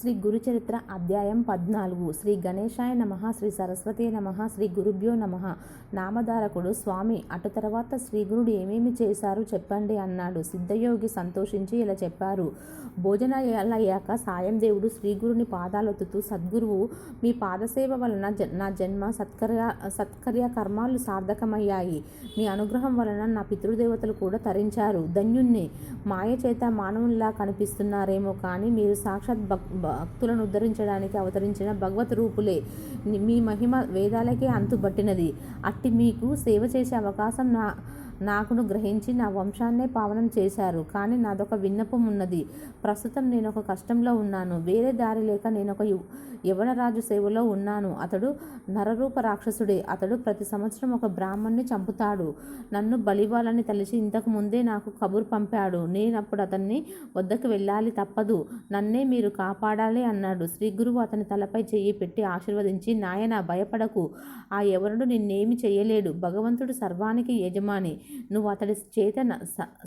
శ్రీ గురుచరిత్ర అధ్యాయం పద్నాలుగు. శ్రీ గణేశాయ నమ శ్రీ సరస్వతి నమ శ్రీ గురుభ్యో నమ. నామధారకుడు స్వామి అటు తర్వాత శ్రీ గురుడు ఏమేమి చేశారు చెప్పండి అన్నాడు. సిద్ధయోగి సంతోషించి ఇలా చెప్పారు. భోజనాలయ్యాక సాయం దేవుడు శ్రీ గురుని పాదాలొత్తుతూ సద్గురువు మీ పాదసేవ వలన నా జన్మ సత్కర్య సత్కర్య కర్మాలు సార్థకమయ్యాయి. మీ అనుగ్రహం వలన నా పితృదేవతలు కూడా తరించారు. ధన్యుణ్ణి. మాయ చేత మానవుల్లా కనిపిస్తున్నారేమో కానీ మీరు సాక్షాత్ భక్ భక్తులను ఉద్ధరించడానికి అవతరించిన భగవత్ రూపులే. మీ మహిమ వేదాలకే అంతుబట్టినది. అట్టి మీకు సేవ చేసే అవకాశం నా నాకును గ్రహించి నా వంశాన్నే పావనం చేశారు. కానీ నాదొక విన్నపం ఉన్నది ప్రస్తుతం నేను ఒక కష్టంలో ఉన్నాను. వేరే దారి లేక నేను ఒక యు- యవనరాజు సేవలో ఉన్నాను. అతడు నరరూప రాక్షసుడే. అతడు ప్రతి సంవత్సరం ఒక బ్రాహ్మణ్ణి చంపుతాడు. నన్ను బలివాలని తలిచి ఇంతకు ముందే నాకు కబురు పంపాడు. నేనప్పుడు అతన్ని వద్దకు వెళ్ళాలి తప్పదు. నన్నే మీరు కాపాడాలి అన్నాడు. శ్రీ గురువు అతని తలపై చెయ్యి పెట్టి ఆశీర్వదించి నాయన భయపడకు. ఆ ఎవరుడు నిన్నేమి చేయలేడు భగవంతుడు సర్వానికి యజమాని. నువ్వు అతడి చేత న-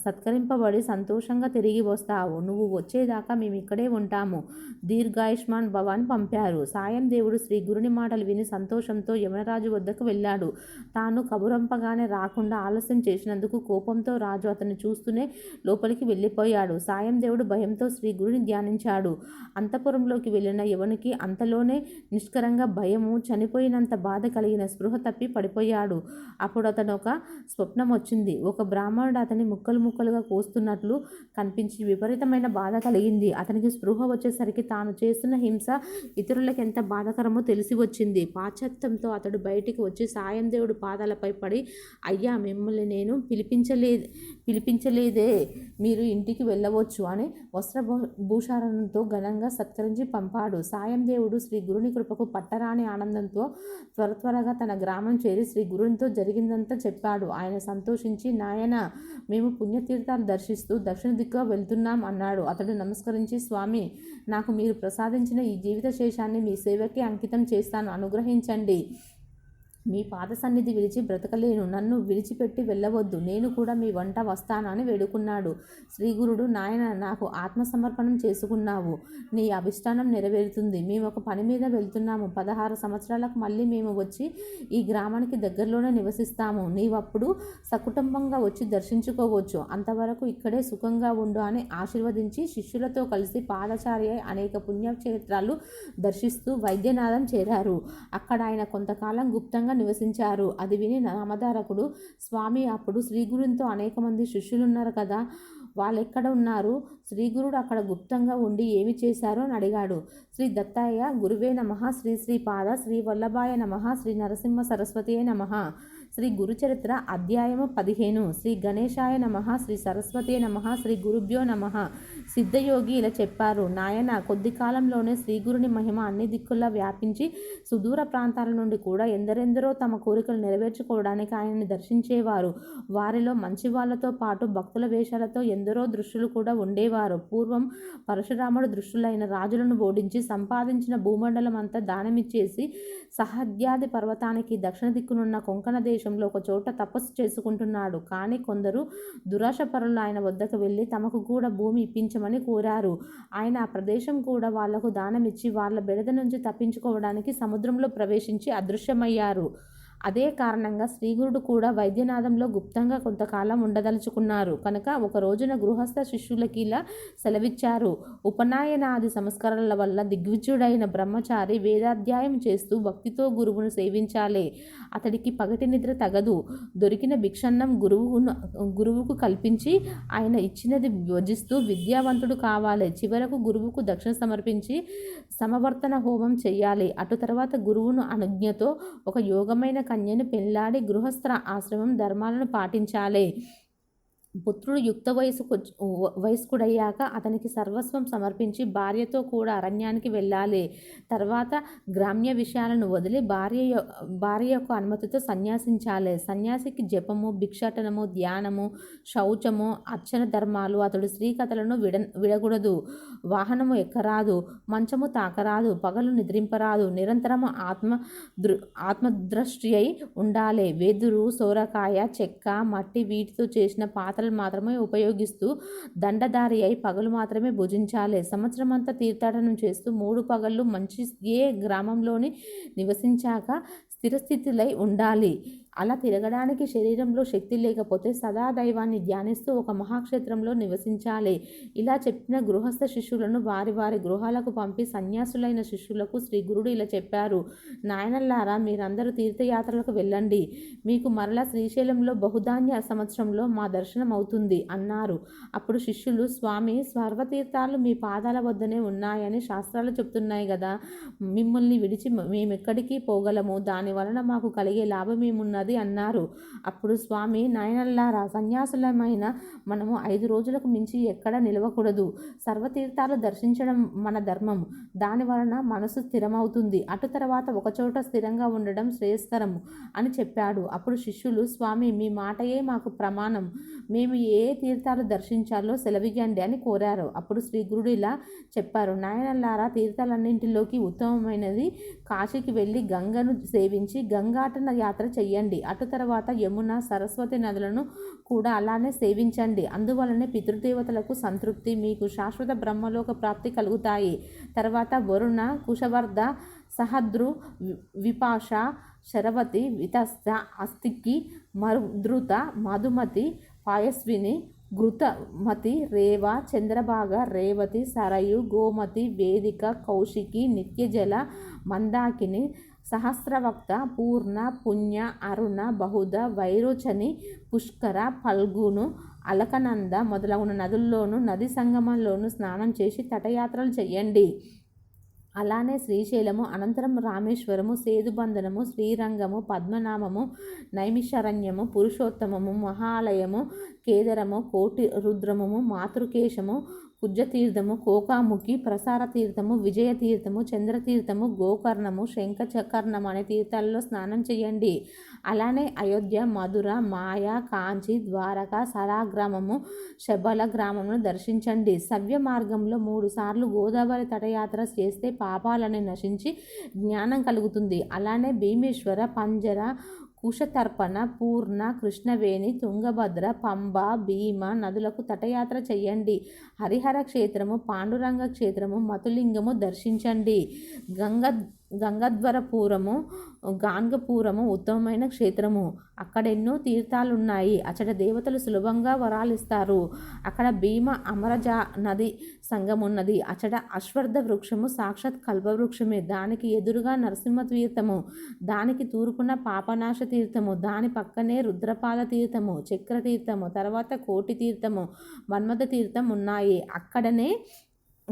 సత్కరింపబడి సంతోషంగా తిరిగి వస్తావు. నువ్వు వచ్చేదాకా మేము ఇక్కడే ఉంటాము. దీర్ఘాయుష్మాన్ భవాన్ పెట్టారు సాయం దేవుడు శ్రీ గురుని మాటలు విని సంతోషంతో యమనరాజు వద్దకు వెళ్ళాడు. తాను కబురంపగానే రాకుండా ఆలస్యం చేసినందుకు కోపంతో రాజు అతన్ని చూస్తూనే లోపలికి వెళ్ళిపోయాడు. సాయం దేవుడు భయంతో శ్రీ గురుని ధ్యానించాడు. అంతపురంలోకి వెళ్ళిన యవనికి అంతలోనే నిష్కరంగా భయము చనిపోయినంత బాధ కలిగిన స్పృహ తప్పి పడిపోయాడు. అప్పుడు అతను ఒక స్వప్నం వచ్చింది. ఒక బ్రాహ్మణుడు అతని ముక్కలు ముక్కలుగా కోస్తున్నట్లు కనిపించి విపరీతమైన బాధ కలిగింది. అతనికి స్పృహ వచ్చేసరికి తాను చేస్తున్న హింస ఇతరులకు ఎంత బాధకరమో తెలిసి వచ్చింది. పాశ్చాత్యంతో అతడు బయటికి వచ్చి సాయం దేవుడు పాదాలపై పడి అయ్యా మిమ్మల్ని నేను పిలిపించలే పిలిపించలేదే. మీరు ఇంటికి వెళ్ళవచ్చు అని వస్త్ర భూషారణంతో ఘనంగా సత్కరించి పంపాడు. సాయం దేవుడు శ్రీ గురుని కృపకు పట్టరాని ఆనందంతో త్వర త్వరగా తన గ్రామం చేరి శ్రీ గురునితో జరిగిందంతా చెప్పాడు. ఆయన సంతోషించి నాయన మేము పుణ్యతీర్థాలు దర్శిస్తూ దక్షిణ దిక్కుగా వెళ్తున్నాం అన్నాడు. అతడు నమస్కరించి స్వామి నాకు మీరు ప్రసాదించిన ఈ జీవిత శేషాన్ని మీ సేవకి అంకితం చేస్తాను. అనుగ్రహించండి. మీ పాద సన్నిధి విడిచి బ్రతకలేను. నన్ను విడిచిపెట్టి వెళ్ళవద్దు. నేను కూడా మీ వంట వస్తానని వేడుకున్నాడు. శ్రీగురుడు నాయన నాకు ఆత్మసమర్పణం చేసుకున్నావు. నీ అభిష్టానం నెరవేరుతుంది. మేము ఒక పని మీద వెళ్తున్నాము. పదహారు సంవత్సరాలకు మళ్ళీ మేము వచ్చి ఈ గ్రామానికి దగ్గరలోనే నివసిస్తాము. నీవప్పుడు సకుటుంబంగా వచ్చి దర్శించుకోవచ్చు. అంతవరకు ఇక్కడే సుఖంగా ఉండు అని ఆశీర్వదించి శిష్యులతో కలిసి పాదచార్య అనేక పుణ్యక్షేత్రాలు దర్శిస్తూ వైద్యనాథం చేరారు. అక్కడ ఆయన కొంతకాలం గుప్తంగా నివసించారు. అది విని నామధారకుడు స్వామి అప్పుడు శ్రీగురునితో అనేక మంది శిష్యులున్నారు కదా వాళ్ళెక్కడ ఉన్నారు? శ్రీగురుడు అక్కడ గుప్తంగా ఉండి ఏమి చేశారో? అని అడిగాడు. శ్రీ దత్తాయ గురువే నమ శ్రీ శ్రీ పాద శ్రీ వల్లభాయ నమ శ్రీ నరసింహ సరస్వతియే నమ శ్రీ గురుచరిత్ర అధ్యాయము పదిహేను. శ్రీ గణేశాయ నమ శ్రీ సరస్వతి నమ శ్రీ గురుభ్యో నమ సిద్ధయోగి ఇలా చెప్పారు. నాయన కొద్ది కాలంలోనే శ్రీ గురుని మహిమ అన్ని దిక్కుల్లా వ్యాపించి సుదూర ప్రాంతాల నుండి కూడా ఎందరెందరో తమ కోరికలు నెరవేర్చుకోవడానికి ఆయనని దర్శించేవారు. వారిలో మంచి వాళ్ళతో పాటు భక్తుల వేషాలతో ఎందరో దృష్టులు కూడా ఉండేవారు. పూర్వం పరశురాముడు దృష్టులైన రాజులను ఓడించి సంపాదించిన భూమండలం అంతా దానమిచ్చేసి సహద్యాది పర్వతానికి దక్షిణ దిక్కునున్న కొంకణ దేశం దేశంలో ఒక చోట తపస్సు చేసుకుంటున్నాడు. కానీ కొందరు దురాశపరులు ఆయన వద్దకు వెళ్ళి తమకు కూడా భూమి ఇప్పించమని కోరారు. ఆయన ఆ ప్రదేశం కూడా వాళ్ళకు దానమిచ్చి వాళ్ళ బెడద నుంచి తప్పించుకోవడానికి సముద్రంలో ప్రవేశించి అదృశ్యమయ్యారు. అదే కారణంగా శ్రీగురుడు కూడా వైద్యనాథంలో గుప్తంగా కొంతకాలం ఉండదలుచుకున్నారు. కనుక ఒక రోజున గృహస్థ శిష్యులకి ఇలా సెలవిచ్చారు. ఉపనాయనాది సంస్కరణల వల్ల దిగ్విజుడైన బ్రహ్మచారి వేదాధ్యాయం చేస్తూ భక్తితో గురువును సేవించాలి. అతడికి పగటి నిద్ర తగదు. దొరికిన భిక్షన్నం గురువును గురువుకు కల్పించి ఆయన ఇచ్చినది భజిస్తూ విద్యావంతుడు కావాలి. చివరకు గురువుకు దక్షిణ సమర్పించి సమవర్తన హోమం చేయాలి. అటు తర్వాత గురువును అనుజ్ఞతో ఒక యోగమైన కన్యను పెళ్ళాడి గృహస్థ ఆశ్రమం ధర్మాలను పాటించాలి. పుత్రుడు యుక్త వయసుకు వయస్కుడయ్యాక అతనికి సర్వస్వం సమర్పించి భార్యతో కూడా అరణ్యానికి వెళ్ళాలి. తర్వాత గ్రామ్య విషయాలను వదిలి భార్య భార్య యొక్క అనుమతితో సన్యాసించాలి. సన్యాసికి జపము భిక్షాటనము ధ్యానము శౌచము అర్చన ధర్మాలు అతడు స్త్రీ కథలను విడ విడకూడదు వాహనము ఎక్కరాదు మంచము తాకరాదు పగలు నిద్రింపరాదు నిరంతరము ఆత్మ దృ ఆత్మదృష్టి అయి ఉండాలి. వెదురు సోరకాయ చెక్క మట్టి వీటితో చేసిన పాత పాత్రలు మాత్రమే ఉపయోగిస్తూ దండధారి అయి పగలు మాత్రమే భుజించాలి. సంవత్సరమంతా తీర్థాటనం చేస్తూ మూడు పగళ్ళు మంచి ఏ గ్రామంలోని నివసించాక స్థిరస్థితులై ఉండాలి. అలా తిరగడానికి శరీరంలో శక్తి లేకపోతే సదా దైవాన్ని ధ్యానిస్తూ ఒక మహాక్షేత్రంలో నివసించాలి. ఇలా చెప్పిన గృహస్థ శిష్యులను వారి వారి గృహాలకు పంపి సన్యాసులైన శిష్యులకు శ్రీ గురుడు ఇలా చెప్పారు. నాయనల్లారా మీరందరూ తీర్థయాత్రలకు వెళ్ళండి. మీకు మరలా శ్రీశైలంలో బహుధాన్య సంవత్సరంలో మా దర్శనం అవుతుంది అన్నారు. అప్పుడు శిష్యులు స్వామి స్వర్వతీర్థాలు మీ పాదాల వద్దనే ఉన్నాయని శాస్త్రాలు చెప్తున్నాయి కదా. మిమ్మల్ని విడిచి మేమెక్కడికి పోగలము? దాని వలన మాకు కలిగే లాభం ఏమున్నది? అన్నారు. అప్పుడు స్వామి నాయనల్లారా సన్యాసులమైన మనము ఐదు రోజులకు మించి ఎక్కడ నిలవకూడదు. సర్వతీర్థాలు దర్శించడం మన ధర్మం. దాని వలన మనసు స్థిరమవుతుంది. అటు తర్వాత ఒకచోట స్థిరంగా ఉండడం శ్రేయస్కరం అని చెప్పాడు. అప్పుడు శిష్యులు స్వామి మీ మాటయే మాకు ప్రమాణం. మేము ఏ తీర్థాలు దర్శించాలో సెలవిగండి అని కోరారు. అప్పుడు శ్రీ గురుడు ఇలా చెప్పారు. నాయనల్లారా తీర్థాలన్నింటిలోకి ఉత్తమమైనది కాశీకి వెళ్ళి గంగను సేవించి గంగాటన యాత్ర చెయ్యండి. అటు తర్వాత యమున సరస్వతి నదులను కూడా అలానే సేవించండి. అందువలనే పితృదేవతలకు సంతృప్తి మీకు శాశ్వత బ్రహ్మలోక ప్రాప్తి కలుగుతాయి. తర్వాత వరుణ కుశవర్ధ సహద్రు విపాష శరవతి వితస్త అస్థికి మరుధృత మధుమతి పాయస్విని ఘృతమతి రేవ చంద్రభాగ రేవతి సరయు గోమతి వేదిక కౌశికి నిత్యజల మందాకిని సహస్రవక్త పూర్ణ పుణ్య అరుణ బహుద వైరోచని పుష్కర ఫల్గును అలకనంద మొదలగున నదుల్లోనూ నది సంగమంలోనూ స్నానం చేసి తటయాత్రలు చెయ్యండి అలానే శ్రీశైలము అనంతరం రామేశ్వరము సేదుబంధనము శ్రీరంగము పద్మనామము నైమిషరణ్యము పురుషోత్తమము మహాలయము కేదరము కోటి రుద్రమము మాతృకేశము కుజతీర్థము కోకాముఖి ప్రసార తీర్థము విజయ తీర్థము చంద్రతీర్థము గోకర్ణము శంఖచకర్ణం అనే తీర్థాల్లో స్నానం చేయండి. అలానే అయోధ్య మధుర మాయ కాంచి ద్వారక సరాగ్రామము శబల గ్రామమును దర్శించండి. సవ్య మార్గంలో మూడు సార్లు గోదావరి తటయాత్ర చేస్తే పాపాలని నశించి జ్ఞానం కలుగుతుంది. అలానే భీమేశ్వర పంజర కుశతర్పణ పూర్ణ కృష్ణవేణి తుంగభద్ర పంబ భీమ నదులకు తటయాత్ర చేయండి హరిహర క్షేత్రము పాండురంగ క్షేత్రము మతులింగము దర్శించండి. గంగ గంగధ్వరపురము గాన్గపురము ఉత్తమమైన క్షేత్రము. అక్కడ ఎన్నో తీర్థాలు ఉన్నాయి అచ్చట దేవతలు సులభంగా వరాలిస్తారు. అక్కడ భీమ అమరజా నది సంగమున్నది. అచ్చట అశ్వర్థ వృక్షము సాక్షాత్ కల్పవృక్షమే. దానికి ఎదురుగా నరసింహ తీర్థము దానికి తూర్పున పాపనాశ తీర్థము. దాని పక్కనే రుద్రపాద తీర్థము చక్ర తీర్థము తర్వాత కోటి తీర్థము మన్మథ తీర్థం ఉన్నాయి అక్కడనే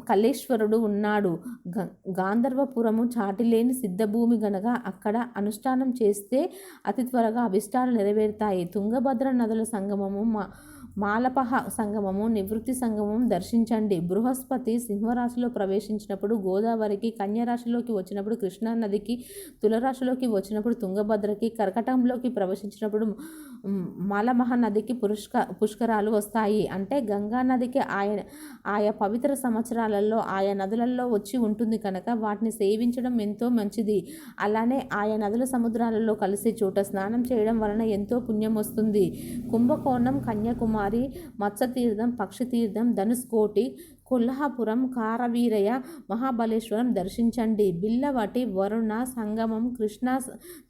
కల్లేశ్వరుడు ఉన్నాడు. గ గాంధర్వపురము చాటిలేని సిద్ధభూమి గనక అక్కడ అనుష్ఠానం చేస్తే అతి త్వరగా అభిష్టాలు నెరవేరుతాయి. తుంగభద్ర నదుల సంగమము మా మాలపహ సంగమము నివృత్తి సంగమం దర్శించండి. బృహస్పతి సింహరాశిలో ప్రవేశించినప్పుడు గోదావరికి కన్యరాశిలోకి వచ్చినప్పుడు కృష్ణా నదికి తులరాశిలోకి వచ్చినప్పుడు తుంగభద్రకి కర్కటంలోకి ప్రవేశించినప్పుడు మాలమహ నదికి పుష్క పుష్కరాలు వస్తాయి. అంటే గంగా నదికి ఆయన ఆయా పవిత్ర సంవత్సరాలలో ఆయా నదులలో వచ్చి ఉంటుంది కనుక వాటిని సేవించడం ఎంతో మంచిది. అలానే ఆయా నదుల సముద్రాలలో కలిసే చోట స్నానం చేయడం వలన ఎంతో పుణ్యం వస్తుంది. కుంభకోణం కన్యాకుమారి కుమారి మత్స్యతీర్థం పక్షితీర్థం ధనుస్కోటి కొల్హాపురం కారవీరయ మహాబలేశ్వరం దర్శించండి. బిల్లవటి వరుణ సంగమం కృష్ణా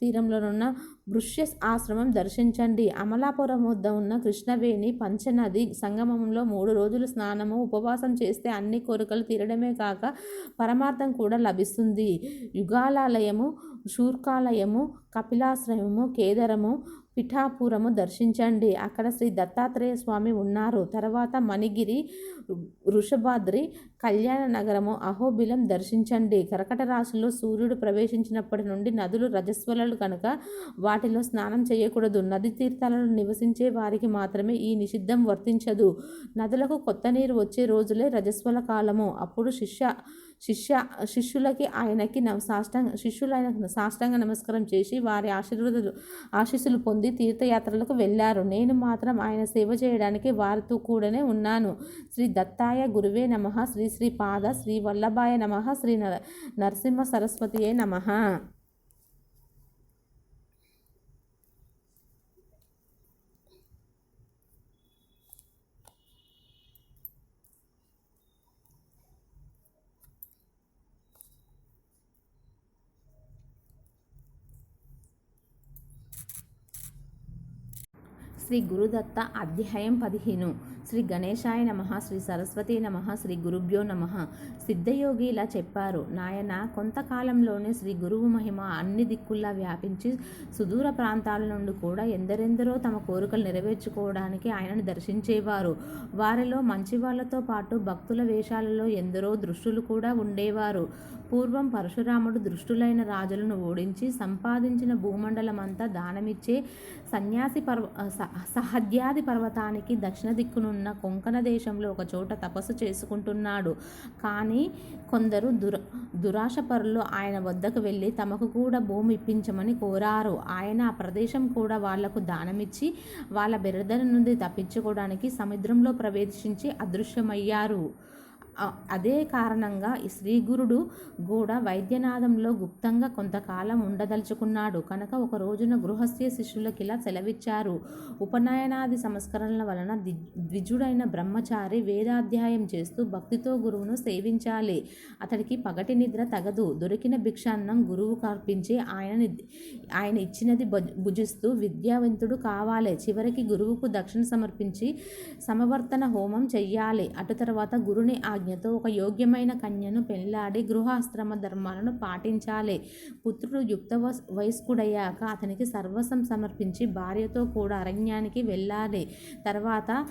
తీరంలోనున్న భృష్య ఆశ్రమం దర్శించండి. అమలాపురం వద్ద ఉన్న కృష్ణవేణి పంచనది సంగమంలో మూడు రోజులు స్నానము ఉపవాసం చేస్తే అన్ని కోరికలు తీరడమే కాక పరమార్థం కూడా లభిస్తుంది. యుగాలయము శూర్కాలయము కపిలాశ్రయము కేదరము పిఠాపురము దర్శించండి. అక్కడ శ్రీ దత్తాత్రేయ స్వామి ఉన్నారు. తర్వాత మణిగిరి వృషభాద్రి కళ్యాణ నగరము అహోబిలం దర్శించండి. కర్కట రాశిలో సూర్యుడు ప్రవేశించినప్పటి నుండి నదులు రజస్వలలు కనుక వాటిలో స్నానం చేయకూడదు. నది తీర్థాలను నివసించే వారికి మాత్రమే ఈ నిషిద్ధం వర్తించదు. నదులకు కొత్త నీరు వచ్చే రోజులే రజస్వల కాలము. అప్పుడు శిష్య శిష్య శిష్యులకి ఆయనకి నమ సాష్టాంగ శిష్యులు ఆయన సాష్టాంగ నమస్కారం చేసి వారి ఆశీర్వాదాలు ఆశీస్సులు పొంది తీర్థయాత్రలకు వెళ్ళారు. నేను మాత్రం ఆయన సేవ చేయడానికి వారితో కూడానే ఉన్నాను. శ్రీ దత్తాయ గురువే నమ. శ్రీ శ్రీ పాద శ్రీ వల్లభాయ నమ. శ్రీ నర నరసింహ సరస్వతియే నమ. శ్రీ గురుదత్త అధ్యాయం పదిహేను. శ్రీ గణేశాయ నమ శ్రీ సరస్వతి నమ శ్రీ గురుభ్యో నమ. సిద్ధయోగి ఇలా చెప్పారు నాయన కొంతకాలంలోనే శ్రీ గురువు మహిమ అన్ని దిక్కుల్లా వ్యాపించి సుదూర ప్రాంతాల నుండి కూడా ఎందరెందరో తమ కోరికలు నెరవేర్చుకోవడానికి ఆయనను దర్శించేవారు. వారిలో మంచి వాళ్ళతో పాటు భక్తుల వేషాలలో ఎందరో దృష్టులు కూడా ఉండేవారు. పూర్వం పరశురాముడు దృష్టులైన రాజులను ఓడించి సంపాదించిన భూమండలమంతా దానమిచ్చే సన్యాసి పర్వ సహద్యాది పర్వతానికి దక్షిణ దిక్కును ఉన్న కొంకణ దేశంలో ఒక చోట తపస్సు చేసుకుంటున్నాడు. కానీ కొందరు దుర దురాశపరులు ఆయన వద్దకు వెళ్ళి తమకు కూడా భూమి ఇప్పించమని కోరారు. ఆయన ఆ ప్రదేశం కూడా వాళ్ళకు దానమిచ్చి వాళ్ళ బెరదల నుండి తప్పించుకోవడానికి సముద్రంలో ప్రవేశించి అదృశ్యమయ్యారు. అదే కారణంగా ఈ శ్రీగురుడు కూడా వైద్యనాథంలో గుప్తంగా కొంతకాలం ఉండదలుచుకున్నాడు. కనుక ఒక రోజున గృహస్థ్య శిష్యులకి ఇలా సెలవిచ్చారు. ఉపనయనాది సంస్కరణల వలన ద్విజుడైన బ్రహ్మచారి వేదాధ్యాయం చేస్తూ భక్తితో గురువును సేవించాలి. అతడికి పగటి నిద్ర తగదు. దొరికిన భిక్షాన్నం గురువు కల్పించి ఆయన ఆయన ఇచ్చినది భుజిస్తూ విద్యావంతుడు కావాలి. చివరికి గురువుకు దక్షిణ సమర్పించి సమవర్తన హోమం చెయ్యాలి. అటు తర్వాత గురుని ఆజ్ఞ ఆజ్ఞతో ఒక యోగ్యమైన కన్యను పెళ్ళాడి గృహాశ్రమ ధర్మాలను పాటించాలి. పుత్రుడు యుక్త వస్- వయస్కుడయ్యాక అతనికి సర్వస్వం సమర్పించి భార్యతో కూడా అరణ్యానికి వెళ్ళాలి. తర్వాత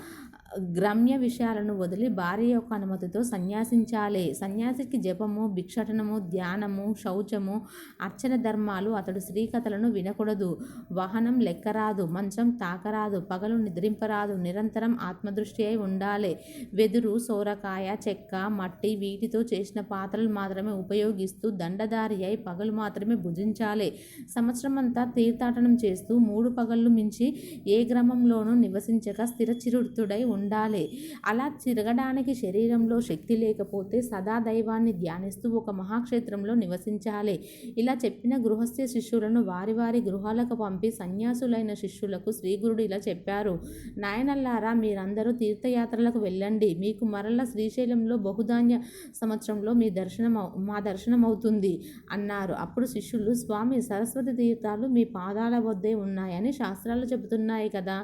గ్రమ్య విషయాలను వదిలి భార్య యొక్క అనుమతితో సన్యాసించాలి. సన్యాసికి జపము భిక్షటనము ధ్యానము శౌచము అర్చన ధర్మాలు అతడు శ్రీకథలను వినకూడదు. వాహనం లెక్కరాదు మంచం తాకరాదు పగలు నిద్రింపరాదు నిరంతరం ఆత్మదృష్టి అయి ఉండాలి. వెదురు సోరకాయ చెక్క మట్టి వీటితో చేసిన పాత్రలు మాత్రమే ఉపయోగిస్తూ దండదారి అయి పగలు మాత్రమే భుజించాలి. సంవత్సరమంతా తీర్థాటనం చేస్తూ మూడు పగళ్ళు మించి ఏ గ్రామంలోనూ నివసించక స్థిరచిరుతుడై ఉండాలి. అలా తిరగడానికి శరీరంలో శక్తి లేకపోతే సదా దైవాన్ని ధ్యానిస్తూ ఒక మహాక్షేత్రంలో నివసించాలి. ఇలా చెప్పిన గృహస్థ శిష్యులను వారి వారి గృహాలకు పంపి సన్యాసులైన శిష్యులకు శ్రీగురుడు ఇలా చెప్పారు. నాయనల్లారా మీరందరూ తీర్థయాత్రలకు వెళ్ళండి. మీకు మరల శ్రీశైలంలో బహుధాన్య సంవత్సరంలో మీ దర్శనం మా దర్శనం అవుతుంది అన్నారు. అప్పుడు శిష్యులు స్వామి సరస్వతి తీర్థాలు మీ పాదాల వద్దే ఉన్నాయని శాస్త్రాలు చెబుతున్నాయి కదా.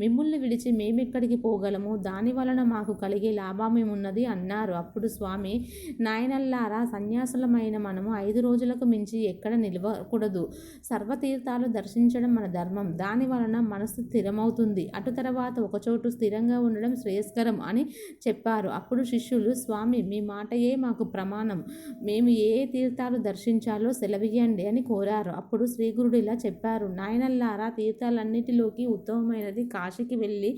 మిమ్మల్ని విడిచి మేమెక్కడికి పోగలము దాని వలన మాకు కలిగే లాభమేమున్నది అన్నారు. అప్పుడు స్వామి నాయనల్లారా సన్యాసులమైన మనము ఐదు రోజులకు మించి ఎక్కడ నిలవకూడదు. సర్వతీర్థాలు దర్శించడం మన ధర్మం. దాని వలన మనసు స్థిరమవుతుంది. అటు తర్వాత ఒకచోటు స్థిరంగా ఉండడం శ్రేయస్కరం అని చెప్పారు. అప్పుడు శిష్యులు స్వామి మీ మాటయే మాకు ప్రమాణం. మేము ఏ తీర్థాలు దర్శించాలో సెలవియండి అని కోరారు. అప్పుడు శ్రీగురుడు ఇలా చెప్పారు నాయనల్లారా తీర్థాలన్నిటిలోకి ఉత్తమమైనది కాశీకి వెళ్ళి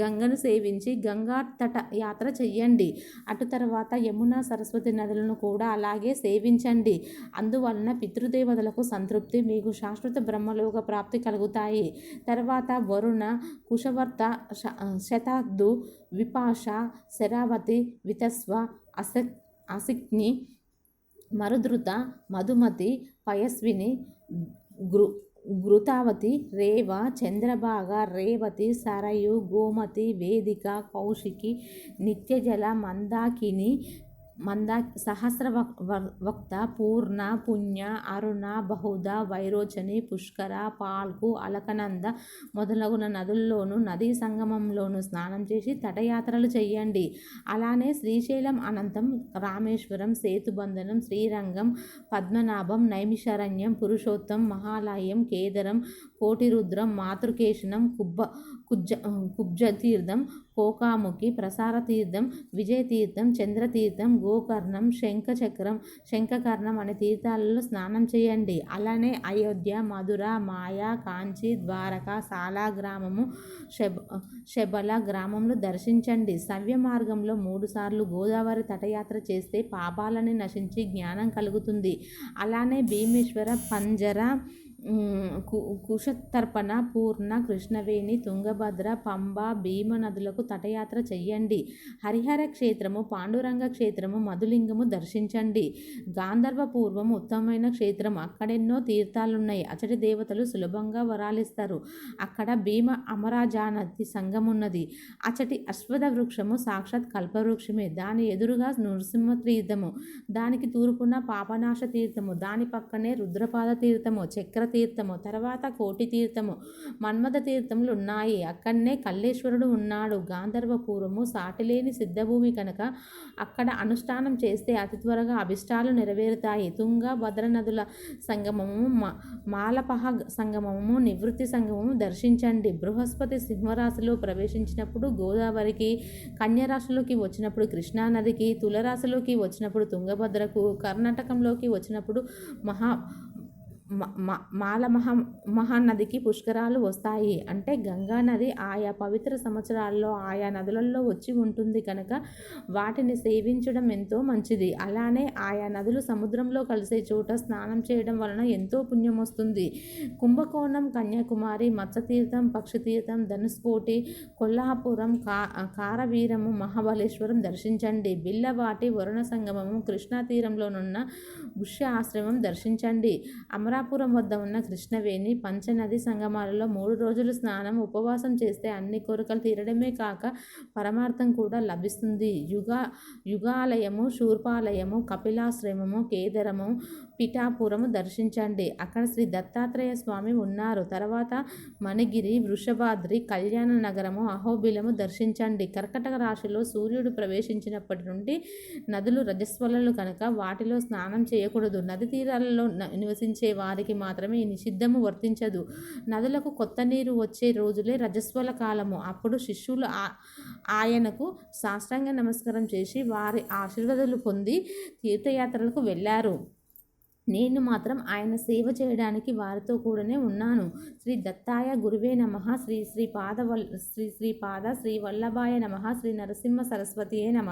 గంగను సేవించి గంగా తట యాత్ర చెయ్యండి. అటు తర్వాత యమున సరస్వతి నదులను కూడా అలాగే సేవించండి. అందువలన పితృదేవతలకు సంతృప్తి మీకు శాశ్వత బ్రహ్మలోక ప్రాప్తి కలుగుతాయి. తర్వాత వరుణ కుశవర్త శ- శతాబ్దు విపాష శరావతి వితస్వ అస అసిక్ని మరుధృత మధుమతి పయస్విని గృ ఘృతావతి రేవ చంద్రభాగ రేవతి సరయు గోమతి వేదిక కౌశికి నిత్యజల మందాకిని మందా సహస్ర వక్- వక్త పూర్ణ పుణ్య అరుణ బహుద వైరోచని పుష్కర పాల్కు అలకనంద మొదలగున నదుల్లోనూ నదీ సంగమంలోనూ స్నానం చేసి తటయాత్రలు చేయండి అలానే శ్రీశైలం అనంతం రామేశ్వరం సేతుబంధనం శ్రీరంగం పద్మనాభం నైమిషారణ్యం పురుషోత్తం మహాలయం కేదరం కోటిరుద్రం మాతృకేశనం కుబ్బ కుజ్జ కుబ్జతీర్థం కోకాముఖి ప్రసారతీర్థం విజయతీర్థం చంద్రతీర్థం గోకర్ణం శంఖచక్రం శంఖకర్ణం అనే తీర్థాలలో స్నానం చేయండి. అలానే అయోధ్య మధుర మాయా కాంచి ద్వారక సాలా గ్రామము శబ శబల గ్రామంలో దర్శించండి. సవ్య మార్గంలో మూడుసార్లు గోదావరి తటయాత్ర చేస్తే పాపాలని నశించి జ్ఞానం కలుగుతుంది. అలానే భీమేశ్వర పంజర కు కుశతర్పణ పూర్ణ కృష్ణవేణి తుంగభద్ర పంబ భీమ నదులకు తటయాత్ర చెయ్యండి. హరిహర క్షేత్రము పాండురంగ క్షేత్రము మధులింగము దర్శించండి. గాంధర్వ పూర్వం ఉత్తమమైన క్షేత్రం. అక్కడెన్నో తీర్థాలున్నాయి. అచటి దేవతలు సులభంగా వరాలిస్తారు. అక్కడ భీమ అమరాజానది సంఘం ఉన్నది అచటి అశ్వథ వృక్షము సాక్షాత్ కల్పవృక్షమే. దాని ఎదురుగా నృసింహ తీర్థము దానికి తూర్పున పాపనాశ తీర్థము దాని పక్కనే రుద్రపాద తీర్థము చక్ర తీర్థము తర్వాత కోటి తీర్థము మన్మథ తీర్థములు ఉన్నాయి. అక్కడనే కల్లేశ్వరుడు ఉన్నాడు. గాంధర్వపూర్వము సాటిలేని సిద్ధభూమి కనుక అక్కడ అనుష్ఠానం చేస్తే అతి త్వరగా అభిష్టాలు నెరవేరుతాయి. తుంగ భద్రనదుల సంగమము మాలపహ సంగమము నివృత్తి సంగమము దర్శించండి. బృహస్పతి సింహరాశిలో ప్రవేశించినప్పుడు గోదావరికి కన్యరాశిలోకి వచ్చినప్పుడు కృష్ణానదికి తులరాశిలోకి వచ్చినప్పుడు తుంగభద్రకు కర్ణాటకంలోకి వచ్చినప్పుడు మహా మాల మహా మహానదికి పుష్కరాలు వస్తాయి. అంటే గంగా నది ఆయా పవిత్ర సంవత్సరాల్లో ఆయా నదులలో వచ్చి ఉంటుంది కనుక వాటిని సేవించడం ఎంతో మంచిది. అలానే ఆయా నదులు సముద్రంలో కలిసే చోట స్నానం చేయడం వలన ఎంతో పుణ్యం వస్తుంది. కుంభకోణం కన్యాకుమారి మత్స్యతీర్థం పక్షితీర్థం ధనుస్కోటి కొల్లాపురం కా కారవీరము మహాబలేశ్వరం దర్శించండి. బిల్లవాటి వరుణ సంగమము కృష్ణా తీరంలోనున్న బుష్య ఆశ్రమం దర్శించండి. అమరా అమరాపురం వద్ద ఉన్న కృష్ణవేణి పంచనది సంగమాలలో మూడు రోజులు స్నానం ఉపవాసం చేస్తే అన్ని కోరికలు తీరడమే కాక పరమార్థం కూడా లభిస్తుంది. యుగా యుగాలయము శూర్పాలయము కపిలాశ్రమము కేదరము పిఠాపురము దర్శించండి. అక్కడ శ్రీ దత్తాత్రేయ స్వామి ఉన్నారు. తర్వాత మణిగిరి వృషభాద్రి కళ్యాణ నగరము అహోబిలము దర్శించండి. కర్కటక రాశిలో సూర్యుడు ప్రవేశించినప్పటి నుండి నదులు రజస్వలలు కనుక వాటిలో స్నానం చేయకూడదు. నది తీరాలలో నివసించే వారికి మాత్రమే ఈ నిషిద్ధము వర్తించదు. నదులకు కొత్త నీరు వచ్చే రోజులే రజస్వల కాలము. అప్పుడు శిష్యులు ఆయనకు సాష్టాంగ నమస్కారం చేసి వారి ఆశీర్వాదాలు పొంది తీర్థయాత్రలకు వెళ్ళారు. నేను మాత్రం ఆయన సేవ చేయడానికి వారితో కూడానే ఉన్నాను. శ్రీ దత్తాయ గురువే నమ. శ్రీ శ్రీ పాద శ్రీ శ్రీ పాద శ్రీ వల్లభాయ నమ. శ్రీ నరసింహ సరస్వతియే నమ.